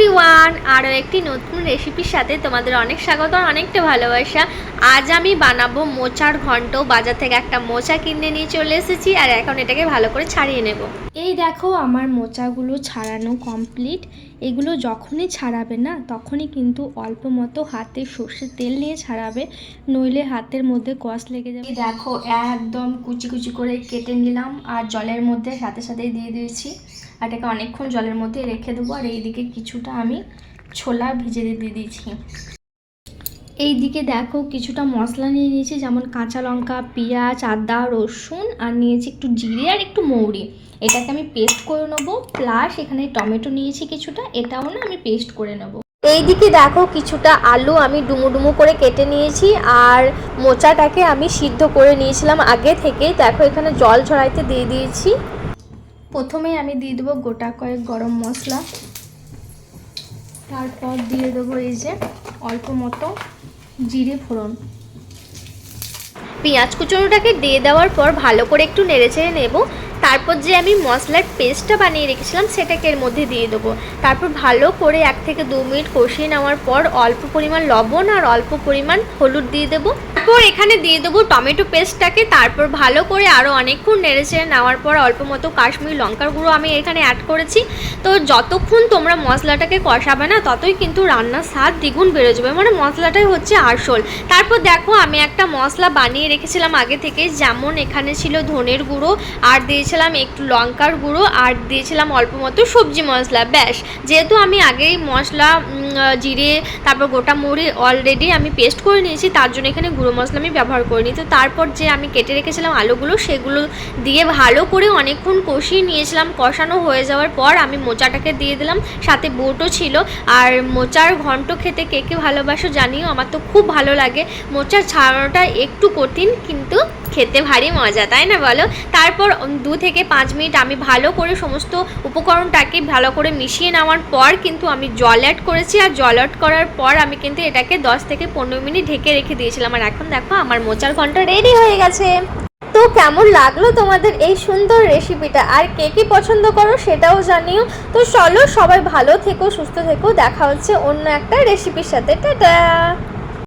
Everyone আরও একটি নতুন রেসিপির সাথে তোমাদের অনেক স্বাগত অনেকটা ভালোবাসা। আজ আমি বানাবো মোচার ঘন্ট। বাজার থেকে একটা মোচা কিনে নিয়ে চলে এসেছি আর এখন এটাকে ভালো করে ছাড়িয়ে নেব। এই দেখো আমার মোচাগুলো ছাড়ানো কমপ্লিট এগুলো যখনই ছাড়াবে না তখনই কিন্তু অল্প মতো হাতে সর্ষের তেল নিয়ে ছাড়াবে। নইলে হাতের মধ্যে কষ লেগে যাবে। দেখো একদম কুচি কুচি করে কেটে নিলাম আর জলের মধ্যে সাথে সাথেই দিয়ে দিয়েছি। আর এটাকে অনেকক্ষণ জলের মধ্যে রেখে দেবো আর এইদিকে কিছুটা আমি ছোলা ভিজে দিয়ে দিয়েছি। এই দিকে দেখো কিছুটা মশলা নিয়ে নিয়েছি, যেমন কাঁচা লঙ্কা, পেঁয়াজ, আদা, রসুন আর নিয়েছি একটু জিরে আর একটু মৌরি। এটাকে আমি পেস্ট করে নেব প্লাস এখানে টমেটো নিয়েছি কিছুটা, এটাও না আমি পেস্ট করে নেব। এইদিকে দেখো কিছুটা আলু আমি ডুমো ডুমো করে কেটে নিয়েছি আর মোচাটাকে আমি সিদ্ধ করে নিয়েছিলাম আগে থেকেই। দেখো এখানে জল ছড়াইতে দিয়ে দিয়েছি। প্রথমে আমি দিয়ে দেবো গোটা কয়েক গরম মশলা। তারপর দিয়ে দেবো এই যে অল্প মতো জিরে ফোড়ন। পেঁয়াজ কুচনোটাকে দিয়ে দেওয়ার পর ভালো করে একটু নেড়ে চেড়ে নেব। তারপর যে আমি মশলার পেস্টটা বানিয়ে রেখেছিলাম, সেটাকে এর মধ্যে দিয়ে দেবো। তারপর ভালো করে এক থেকে দু মিনিট কষিয়ে নেওয়ার পর অল্প পরিমাণ লবণ আর অল্প পরিমাণ হলুদ দিয়ে দেবো। তারপর এখানে দিয়ে দেবো টমেটো পেস্টটাকে। তারপর ভালো করে আরও অনেকক্ষণ নেড়েচেড়ে নেওয়ার পর অল্প মতো কাশ্মীরি লঙ্কার গুঁড়ো আমি এখানে অ্যাড করেছি। তো যতক্ষণ তোমরা মশলাটাকে কষাবে না, ততই কিন্তু রান্নার স্বাদ দ্বিগুণ বেড়ে যাবে। মানে মশলাটাই হচ্ছে আসল। তারপর দেখো, আমি একটা মশলা বানিয়ে রেখেছিলাম আগে থেকে যেমন এখানে ছিল ধনের গুঁড়ো, আর দিয়েছিলাম একটু লঙ্কার গুঁড়ো আর দিয়েছিলাম অল্প মতো সবজি মশলা। ব্যাস, যেহেতু আমি আগেই মশলা জিরে, তারপর গোটা মুড়ি অলরেডি আমি পেস্ট করে নিয়েছি, তার জন্য এখানে গুঁড়ো মশলা আমি ব্যবহার করিনি। তো তারপর যে আমি কেটে রেখেছিলাম আলুগুলো, সেগুলো দিয়ে ভালো করে অনেকক্ষণ কষিয়ে নিয়েছিলাম। কষানো হয়ে যাওয়ার পর আমি মোচাটাকে দিয়ে দিলাম, সাথে বোটও ছিল। আর মোচার ঘন্ট খেতে কে কে ভালোবাসো জানিও, আমার তো খুব ভালো লাগে। মোচার ছাড়ানোটা একটু কঠিন, কিন্তু খেতে ভারী মজা, তাই না বলো? তারপর দু থেকে পাঁচ মিনিট আমি ভালো করে সমস্ত উপকরণটাকে ভালো করে মিশিয়ে নেওয়ার পর কিন্তু আমি জল অ্যাড করেছি। আর জল অ্যাড করার পর আমি কিন্তু এটাকে দশ থেকে পনেরো মিনিট ঢেকে রেখে দিয়েছিলাম। আর এখন দেখো, আমার মোচার ঘন্ট রেডি হয়ে গেছে। তো কেমন লাগল তোমাদের এই সুন্দর রেসিপিটা আর কে কি পছন্দ করো সেটাও জানিও। তো চলো সবাই ভালো থেকো, সুস্থ থেকো। দেখা হচ্ছে অন্য একটা রেসিপির সাথে। টাটা!